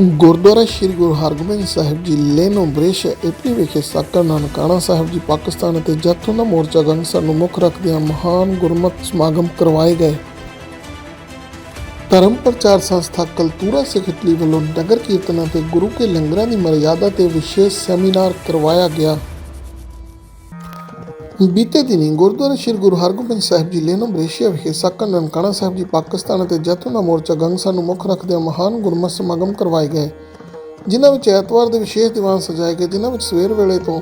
ਗੁਰਦੁਆਰਾ ਸ੍ਰੀ Guru Hargobind Sahib ji ਲੇਨੋ ਬ੍ਰਿਸ਼ Italy ਵਿਖੇ ਸਾਕਰ ਨਾਨਕਾਣਾ ਸਾਹਿਬ ਜੀ ਪਾਕਿਸਤਾਨ ਅਤੇ ਜੱਥੋਂ ਦਾ ਮੋਰਚਾ ਗੰਗਸਰ ਨੂੰ ਮੁੱਖ ਰੱਖਦਿਆਂ ਮਹਾਨ ਗੁਰਮਤਿ ਸਮਾਗਮ ਕਰਵਾਏ ਗਏ। ਧਰਮ ਪ੍ਰਚਾਰ ਸੰਸਥਾ ਕਲਤੂਰਾ ਸਿੱਖ ਇਟਲੀ ਵੱਲੋਂ ਨਗਰ ਕੀਰਤਨਾਂ ਤੇ ਗੁਰੂ ਕੇ ਲੰਗਰਾਂ ਦੀ ਮਰਿਆਦਾ ਤੇ ਵਿਸ਼ੇਸ਼ ਸੈਮੀਨਾਰ ਕਰਵਾਇਆ ਗਿਆ। ਬੀਤੇ ਦਿਨੀ ਗੁਰਦੁਆਰਾ ਸ੍ਰੀ ਗੁਰੂ ਹਰਗੋਬਿੰਦ ਸਾਹਿਬ ਜੀ ਲੇਨੋ ਬ੍ਰੇਸ਼ੀਆ ਵਿਖੇ ਸਾਕਾ ਨਨਕਾਣਾ ਸਾਹਿਬ ਜੀ ਪਾਕਿਸਤਾਨ ਅਤੇ ਜੈਤੂਨਾ ਮੋਰਚਾ ਗੰਗਸਰ ਨੂੰ ਮੁੱਖ ਰੱਖਦਿਆਂ ਮਹਾਨ ਗੁਰਮਤਿ ਸਮਾਗਮ ਕਰਵਾਏ ਗਏ। ਜਿਨ੍ਹਾਂ ਵਿੱਚ ਐਤਵਾਰ ਦੇ ਵਿਸ਼ੇਸ਼ ਦੀਵਾਨ ਸਜਾਏ ਗਏ, ਜਿਨ੍ਹਾਂ ਵਿੱਚ ਸਵੇਰ ਵੇਲੇ ਤੋਂ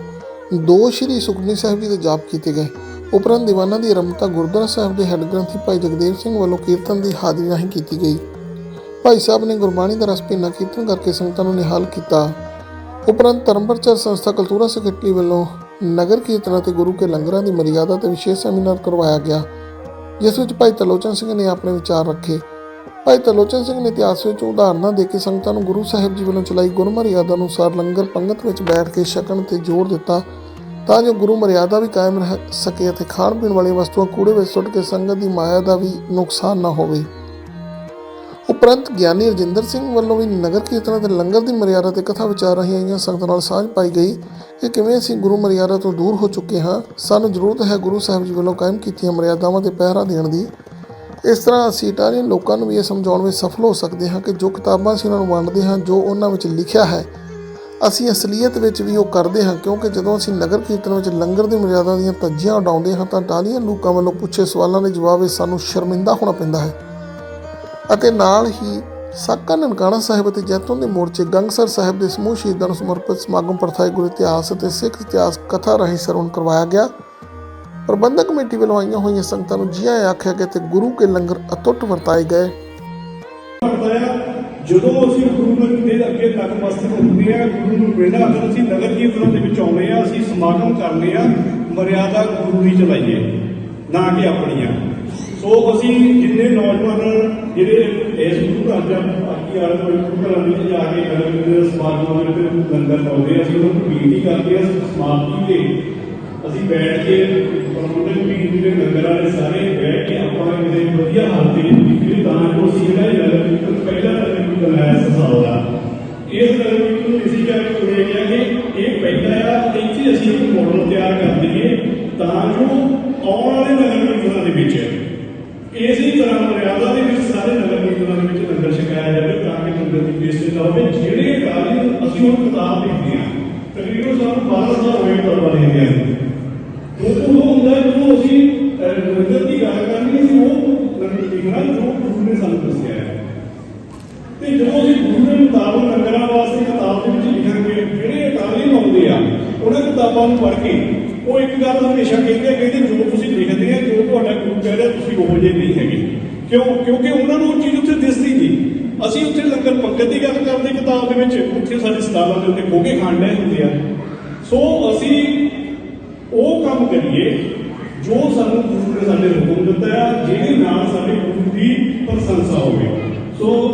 ਦੋ ਸ਼੍ਰੀ ਸੁਖਮਨੀ ਸਾਹਿਬ ਜੀ ਦੇ ਜਾਪ ਕੀਤੇ ਗਏ। ਉਪਰੰਤ ਦੀਵਾਨਾਂ ਦੀ ਆਰੰਭਤਾ ਗੁਰਦੁਆਰਾ ਸਾਹਿਬ ਦੇ ਹੈੱਡ ਗ੍ਰੰਥੀ ਭਾਈ ਜਗਦੇਵ ਸਿੰਘ ਵੱਲੋਂ ਕੀਰਤਨ ਦੀ ਹਾਜ਼ਰੀ ਰਾਹੀਂ ਕੀਤੀ ਗਈ। ਭਾਈ ਸਾਹਿਬ ਨੇ ਗੁਰਬਾਣੀ ਦਾ ਰਸ ਭਿੰਨਾ ਕੀਰਤਨ ਕਰਕੇ ਸੰਗਤਾਂ ਨੂੰ ਨਿਹਾਲ ਕੀਤਾ। ਉਪਰੰਤ ਧਰਮ ਪ੍ਰਚਾਰ ਸੰਸਥਾ ਕਲਤੂਰਾ ਸੈਕਟਰੀ ਵੱਲੋਂ ਨਗਰ ਕੀਰਤਨਾਂ ਤੇ ਗੁਰੂ ਕੇ ਲੰਗਰਾਂ ਦੀ ਮਰਿਆਦਾ ਤੇ ਵਿਸ਼ੇਸ਼ ਸੈਮੀਨਾਰ ਕਰਵਾਇਆ ਗਿਆ, ਜਿਸ ਵਿੱਚ ਭਾਈ ਤਲੋਚਨ ਸਿੰਘ ਨੇ ਆਪਣੇ ਵਿਚਾਰ ਰੱਖੇ। ਭਾਈ ਤਲੋਚਨ ਸਿੰਘ ਨੇ ਇਤਿਹਾਸ ਵਿੱਚ ਉਦਾਹਰਨਾਂ ਦੇ ਕੇ ਸੰਗਤਾਂ ਨੂੰ ਗੁਰੂ ਸਾਹਿਬ ਜੀ ਵੱਲੋਂ ਚਲਾਈ ਗੁਰਮਰਿਆਦਾ ਅਨੁਸਾਰ ਲੰਗਰ ਪੰਗਤ ਵਿੱਚ ਬੈਠ ਕੇ ਛਕਣ ਤੇ ਜ਼ੋਰ ਦਿੱਤਾ, ਤਾਂ ਜੋ ਗੁਰੂ ਮਰਿਆਦਾ ਵੀ ਕਾਇਮ ਰਹਿ ਸਕੇ ਅਤੇ ਖਾਣ ਪੀਣ ਵਾਲੀਆਂ ਵਸਤੂਆਂ ਕੂੜੇ ਵਿੱਚ ਸੁੱਟ ਕੇ ਸੰਗਤ ਦੀ ਮਾਇਆ ਦਾ ਵੀ ਨੁਕਸਾਨ ਨਾ ਹੋਵੇ। ਉਪਰੰਤ ਗਿਆਨੀ ਰਜਿੰਦਰ ਸਿੰਘ ਵੱਲੋਂ ਵੀ ਨਗਰ ਕੀਰਤਨਾਂ ਤੇ ਲੰਗਰ ਦੀ ਮਰਿਆਦਾ ਤੇ ਕਥਾ ਵਿਚਾਰ ਰਹੀ ਆਈਆਂ ਸੰਗਤਾਂ ਨਾਲ ਸਾਂਝ ਪਾਈ ਗਈ ਕਿ ਕਿਵੇਂ ਅਸੀਂ ਗੁਰੂ ਮਰਿਆਦਾ ਤੋਂ ਦੂਰ ਹੋ ਚੁੱਕੇ ਹਾਂ, ਸਾਨੂੰ ਜ਼ਰੂਰਤ ਹੈ ਗੁਰੂ ਸਾਹਿਬ ਜੀ ਵੱਲੋਂ ਕਾਇਮ ਕੀਤੀਆਂ ਮਰਿਆਦਾਵਾਂ ਤੇ ਪਹਿਰਾ ਦੇਣ ਦੀ। ਇਸ ਤਰ੍ਹਾਂ ਅਸੀਂ ਇਟਾਲੀਅਨ ਲੋਕਾਂ ਨੂੰ ਵੀ ਇਹ ਸਮਝਾਉਣ ਵਿੱਚ ਸਫਲ ਹੋ ਸਕਦੇ ਹਾਂ ਕਿ ਜੋ ਕਿਤਾਬਾਂ ਅਸੀਂ ਉਹਨਾਂ ਨੂੰ ਵੰਡਦੇ ਹਾਂ, ਜੋ ਉਹਨਾਂ ਵਿੱਚ ਲਿਖਿਆ ਹੈ, ਅਸੀਂ ਅਸਲੀਅਤ ਵਿੱਚ ਵੀ ਉਹ ਕਰਦੇ ਹਾਂ, ਕਿਉਂਕਿ ਜਦੋਂ ਅਸੀਂ ਨਗਰ ਕੀਰਤਨ ਵਿੱਚ ਲੰਗਰ ਦੀ ਮਰਿਆਦਾ ਦੀਆਂ ਤੱਜੀਆਂ ਉਡਾਉਂਦੇ ਹਾਂ ਤਾਂ ਇਟਾਲੀਅਨ ਲੋਕਾਂ ਵੱਲੋਂ ਪੁੱਛੇ ਸਵਾਲਾਂ ਦੇ ਜਵਾਬ ਵਿੱਚ ਸਾਨੂੰ ਸ਼ਰਮਿੰਦਾ ਹੋਣਾ ਪੈਂਦਾ ਹੈ। ਅਤੇ ਨਾਲ ਹੀ ਸਾਕਾ ਨਨਕਾਣਾ ਸਾਹਿਬ ਅਤੇ ਜੈਤੋਂ ਦੇ ਮੋਰਚੇ ਗੰਗਸਰ ਸਾਹਿਬ ਦੇ ਸਮੂਹ ਸ਼ਹੀਦਾਂ ਨੂੰ ਸਮਰਪਿਤ ਸਮਾਗਮ ਪ੍ਰਥਾਏ ਗੁਰੂ ਇਤਿਹਾਸ ਅਤੇ ਸਿੱਖ ਇਤਿਹਾਸ ਕਥਾ ਰਾਹੀਂ ਸਰਵਣ ਕਰਵਾਇਆ ਗਿਆ। ਪ੍ਰਬੰਧਕ ਕਮੇਟੀ ਵੱਲੋਂ ਆਈਆਂ ਹੋਈਆਂ ਸੰਗਤਾਂ ਨੂੰ ਜੀ ਆਇਆਂ ਆਖਿਆ ਗਿਆ ਤੇ ਗੁਰੂ ਕੇ ਲੰਗਰ ਅਤੁੱਟ ਵਰਤਾਏ ਗਏ। ਜਦੋਂ ਅਸੀਂ ਗੁਰੂ ਦੇ ਅੱਗੇ ਨਤਮਸਤਕ ਹੁੰਦੇ ਆ ਗੁਰੂ ਨੂੰ ਮਿਲਣਾ ਅਗਰ ਅਸੀਂ ਨਗਰ ਕੀਰਤਨ ਦੇ ਵਿੱਚ ਆਉਂਦੇ ਆ ਅਸੀਂ ਸਮਾਗਮ ਕਰਨੇ ਆ ਮਰਿਆਦਾ ਗੁਰੂ ਦੀ ਚਲਾਈਏ, ਨਾ ਕਿ ਆਪਣੀਆਂ। ਸੋ ਅਸੀਂ ਜਿੰਨੇ ਨੌਜਵਾਨ ਜਿਹੜੇ ਇਸ ਗੁਰੂ ਘਰ ਜਾਂ ਬਾਕੀ ਆਲੇ ਦੁਆਲੇ ਗੁਰੂ ਘਰਾਂ ਵਿੱਚ ਜਾ ਕੇ ਨਗਰ ਕੀਰਤਨ ਦੇ ਸਮਾਗਮਾਂ ਦੇ ਵਿੱਚ ਲੰਗਰ ਲਾਉਂਦੇ ਆ ਅਸੀਂ ਉਹਨਾਂ ਨੂੰ ਬੇਨਤੀ ਕਰਦੇ ਆ ਸਮਾਪਤੀ ਤੇ ਅਸੀਂ ਬੈਠ ਕੇ ਪ੍ਰਬੰਧਕ ਮੀਟਿੰਗ ਦੇ ਨਗਰ ਵਾਲੇ ਸਾਰੇ ਬੈਠ ਕੇ ਆਪਾਂ ਕਿਸੇ ਵਧੀਆ ਹਾਲਤ ਦੇ ਵਿੱਚ ਨਿਕਲੀ ਤਾਂ ਜੋ ਅਸੀਂ ਜਿਹੜਾ ਇਹ ਨਗਰ ਕੀਰਤਨ ਪਹਿਲਾ ਨਗਰ ਕੀਰਤਨ ਹੈ ਇਸ ਸਾਲ ਦਾ ਇਸ ਨਗਰ ਕੀਰਤਨ ਨੂੰ ਇਸੇ ਕਰਕੇ ਚੁਣਿਆ ਗਿਆ ਕਿ ਇਹ ਪਹਿਲਾ ਆ, ਇੱਥੇ ਅਸੀਂ ਇੱਕ ਮਾਡਲ ਤਿਆਰ ਕਰ ਦਈਏ ਤਾਂ ਜੋ ਆਉਣ ਵਾਲੇ ਨਗਰ ਕੀਰਤਨਾਂ ਦੇ ਵਿੱਚ ਇਸੇ ਤਰ੍ਹਾਂ ਮਰਿਆਦਾ ਦੇ ਵਿੱਚ ਸਾਰੇ ਨਗਰ ਕੀਰਤਨਾਂ ਦੇ ਵਿੱਚ ਲੰਗਰ ਛਕਾਇਆ ਜਾਵੇ ਤਾਂ ਕਿ ਲੰਗਰ ਦੀ ਵੇਸਟੇਜ ਨਾ ਹੋਵੇ ਜਿਹੜੇ ਕਾਰਨ ਅਸੀਂ ਹੁਣ ਕਿਤਾਬ ਲਿਖਦੇ ਹਾਂ ਤਕਰੀਬਨ ਸਾਨੂੰ 12 ਸਾਲ ਹੋਏ ਕਿਤਾਬਾਂ ਲਿਖਦੇ ਹਾਂ ਉਹ ਉਹ ਹੁੰਦਾ ਹੈ ਜਦੋਂ ਅਸੀਂ ਅਹ, ਲੰਗਰ ਦੀ ਗੱਲ ਕਰਨੀ ਸੀ ਉਹ ਲੰਗਰ ਲਿਖਣਾ ਜੋ ਗੁਰੂ ਨੇ ਸਾਨੂੰ ਦੱਸਿਆ ਹੈ ਤੇ ਜਦੋਂ ਨੂੰ ਪੜ੍ਹ ਕੇ, ਉਹ ਇੱਕ ਗੱਲ ਹਮੇਸ਼ਾ ਕਹਿੰਦੇ ਆ, ਕਹਿੰਦੇ ਜੋ ਤੁਸੀਂ ਲਿਖਦੇ ਆ, ਜੋ ਤੁਹਾਡਾ ਗੁਰੂ ਕਹਿ ਰਿਹਾ, ਤੁਸੀਂ ਉਹ ਜਿਹੇ ਨਹੀਂ ਹੈਗੇ। ਕਿਉਂ? ਕਿਉਂਕਿ ਉਹਨਾਂ ਨੂੰ ਉਹ ਚੀਜ਼ ਉੱਥੇ ਦਿਸਦੀ ਨਹੀਂ। ਅਸੀਂ ਉੱਥੇ ਲੰਗਰ ਪੰਗਤ ਦੀ ਗੱਲ ਕਰਦੇ ਕਿਤਾਬ ਦੇ ਵਿੱਚ, ਉੱਥੇ ਸਾਡੀ ਸਤਾਵਾਂ ਦੇ ਉੱਤੇ ਖੋਗੇ ਖਾਣ ਡਏ ਹੁੰਦੇ ਆ। ਸੋ ਅਸੀਂ ਉਹ ਕੰਮ ਕਰੀਏ, ਜੋ ਸਾਨੂੰ ਗੁਰੂ ਨੇ ਸਾਡੇ ਹੁਕਮ ਦਿੱਤਾ ਆ, ਜਿਹਦੇ ਨਾਲ ਸਾਡੇ ਗੁਰੂ ਦੀ ਪ੍ਰਸ਼ੰਸਾ ਹੋਵੇ। ਸੋ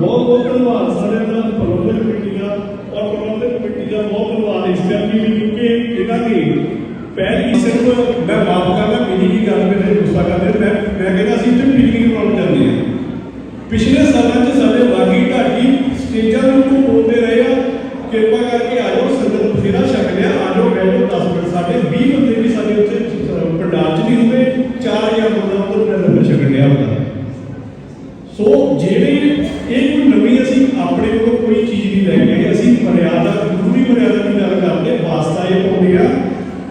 ਬਹੁਤ ਬਹੁਤ ਧੰਨਵਾਦ ਸਾਡੇ ਨਾਲ ਪ੍ਰਬੰਧਕ ਕਮੇਟੀ ਦਾ, ਔਰ ਪ੍ਰਬੰਧਕ ਕਮੇਟੀ ਦਾ ਬਹੁਤ ਧੰਨਵਾਦ ਇਸ ਕਰਕੇ ਵੀ ਕਿਉਂਕਿ ਪਹਿਲੀ ਸਿਰਫ ਮੈਂ ਮਾਫ ਕਰਦਾ, ਮੇਰੀ ਹੀ ਗੱਲ ਮੇਰੇ ਗੁੱਸਾ ਕਰਦੇ ਮੈਂ ਮੈਂ ਕਹਿੰਦਾ ਅਸੀਂ ਤੇ ਮੀਟਿੰਗ ਕਰਾਉਣ ਜਾਂਦੇ ਹਾਂ। ਪਿਛਲੇ ਸਾਲਾਂ 'ਚ ਸਾਡੇ ਬਾਗੀ ਢਾਡੀ ਸਟੇਜਾਂ ਦੇ ਉੱਤੇ ਬੋਲਦੇ ਰਹੇ ਆ, ਕਿਰਪਾ ਕਰਕੇ ਆ ਜਾਓ, ਸੰਗਤ ਬਥੇਰਾ ਛਕ ਲਿਆ, ਆ ਜਾਓ ਬੈਠੋ 10 ਮਿੰਟ ਸਾਡੇ 20 ਬੰਦੇ ਵੀ ਸਾਡੇ ਉੱਤੇ ਪੰਡਾਲ 'ਚ ਨਹੀਂ ਹੁੰਦੇ 4000 ਬੰਦਾ ਉੱਤੇ ਲੰਗਰ ਛਕ ਲਿਆ ਹੁੰਦਾ ਸੋ ਜਿਹੜੇ ਇਹ ਕੋਈ ਨਵੀਂ ਅਸੀਂ ਆਪਣੇ ਕੋਲ ਕੋਈ ਚੀਜ਼ ਨਹੀਂ ਲੈ ਕੇ ਆਏ ਅਸੀਂ ਮਰਿਆਦਾ ਗੁਰੂ ਦੀ ਮਰਿਆਦਾ ਦੀ ਗੱਲ ਕਰਦੇ ਵਾਸਤਾ ਇਹ ਪਾਉਂਦੇ ਆ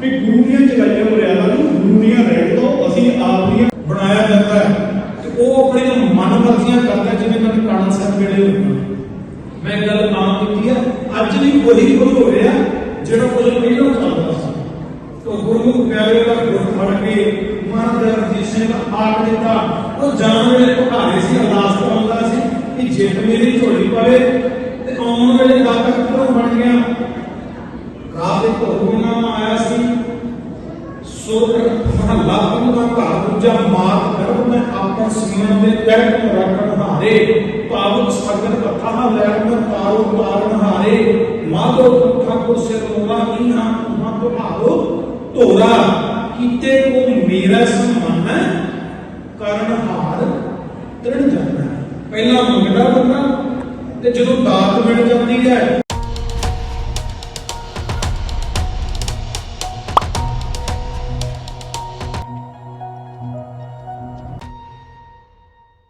ਕਿ ਗੁਰੂ ਦੀਆਂ ਚਲਾਈਆਂ ਮਰਿਆਦਾ ਨੂੰ ਗੁਰੂ ਦੀਆਂ ਰਹਿਣ ਤੋਂ ਅਸੀਂ ਆਪ ਦੀਆਂ ਬਣਾਇਆ ਜਾਂਦਾ ਹੈ ਤੇ ਉਹ ਆਪਣੀਆਂ ਮਨਮਰਜ਼ੀਆਂ ਕਰਦਾ ਜਿਵੇਂ ਮੈਂ ਕਾਣਾ ਸਾਹਿਬ ਵੇਲੇ ਹੁੰਦਾ ਮੈਂ ਇਹ ਗੱਲ ਆਮ ਕੀਤੀ ਹੈ ਅੱਜ ਵੀ ਉਹੀ ਕੁਝ ਹੋ ਰਿਹਾ ਜਿਹੜਾ ਕੁਝ ਪਹਿਲਾਂ ਚੱਲਦਾ ਸੀ। ਤੋ ਗੁਰੂ ਪਿਆਰੇ ਦਾ ਗੁਰ ਫੜ ਕੇ ਮਹਾਰਾਜਾ ਰਣਜੀਤ ਸਿੰਘ ਆਖ ਦਿੱਤਾ। ਉਹ ਜਾਣ ਵੇਲੇ ਭੁਖਾਰੇ ਸੀ, ਅਰਦਾਸ ਕਰਾਉਂਦਾ ਸੀ ਕਿ ਜਿੱਤ ਮੇਰੀ ਝੋਲੀ ਪਵੇ ਤੇ ਆਉਣ ਵੇਲੇ ਦਾਤਾ ਕਿੱਥੋਂ ਬਣ ਗਿਆ। ਰਾਤ ਦੇ ਹੁਕਮਨਾਮ ਆਇਆ ਸੀ। ਸੋਰ ਮਹੱਲਾ ਪੰਗਾ ਘਰ ਦੂਜਾ ਮਾਤ ਕਰਮ ਮੈਂ ਆਪਣ ਸੀਮਨ ਦੇ ਤਹਿਤ ਰੱਖਣ ਹਾਰੇ ਪਾਵਨ ਸਗਨ ਕਥਾ ਲੈਣ ਮੈਂ ਤਾਰੋ ਤਾਰਨ ਹਾਰੇ ਮਾਧੋ ਦੁੱਖਾ ਸਿਰ ਲੋਗਾ ਇਨਾ ਤੁਮਾ ਤੋਂ ਆਵੋ ਧੋਰਾ। ਕੀਤੇ ਕੋ ਮੇਰਾ ਸਮਾਨ ਕਰਨ ਹਾਰ ਤ੍ਰਿਣ ਜਾਣਾ ਪਹਿਲਾਂ ਮੰਗਦਾ ਬੰਦਾ ਤੇ ਤੇ ਜਦੋਂ ਦਾਤ ਮਿਲ ਜਾਂਦੀ ਹੈ